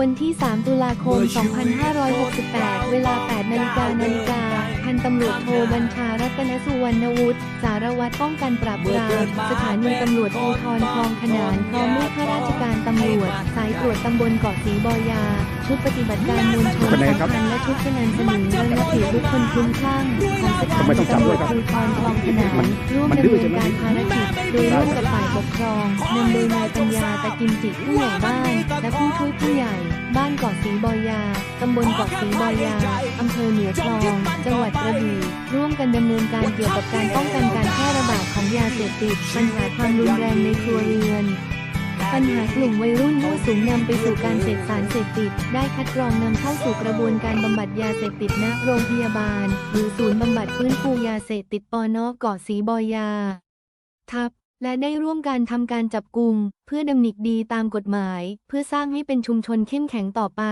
วันที่ 3 ตุลาคม 2568 เวลา 8 นาฬิกานาฬิกา พันตำรวจโทบัญชารัตนสุวรรณวุฒิ สารวัตรป้องกันปราบปราม สถานีตำรวจภูธรคลองขนานพร้อมด้วยข้าราชการตำรวจ สายตรวจตำบลเกาะสีบอยา ชุดปฏิบัติการมวลชนคะแนนครับสำคัญและชุดสนันสนุนระงับเหตุบุคคลคลุ้มคลั่งของสถาทำไมนีต้องจับตำรด้ววจยครับภูธรคลองขนานมันร่วมมันดำดื้อเนินใช่ไหมการภารกิจโดยร่วมกับฝ่ายปกครองนำโดยนายปัญญาตะกิมจิผู้ใหญ่บ้าน และผู้ช่วยผู้ใหญ่ บ้านเกาะสีบอยา ตำบลเกาะสีบอยา อำเภอเหนือคลอง จังหวัดกระบี่ร่วมกันดำเนินการเกี่ยวกับการป้องกันการแพร่ระบาดของยาเสพติด ปัญหาความรุนแรงในครัวเรือนปัญหากลุ่มวัยรุ่นมั่วสุมนำไปสู่การเสพสารเสพติด ได้คัดกรองนำเข้าสู่กระบวนการบำบัดยาเสพติดณโรงพยาบาล หรือศูนย์บำบัดฟื้นฟูยาเสพติดปอนอเกาะสีบอยา ทับ และได้ร่วมการทำการจับกลุ่มเพื่อดำนิกดีตามกฎหมาย เพื่อสร้างให้เป็นชุมชนเข้มแข็งต่อไป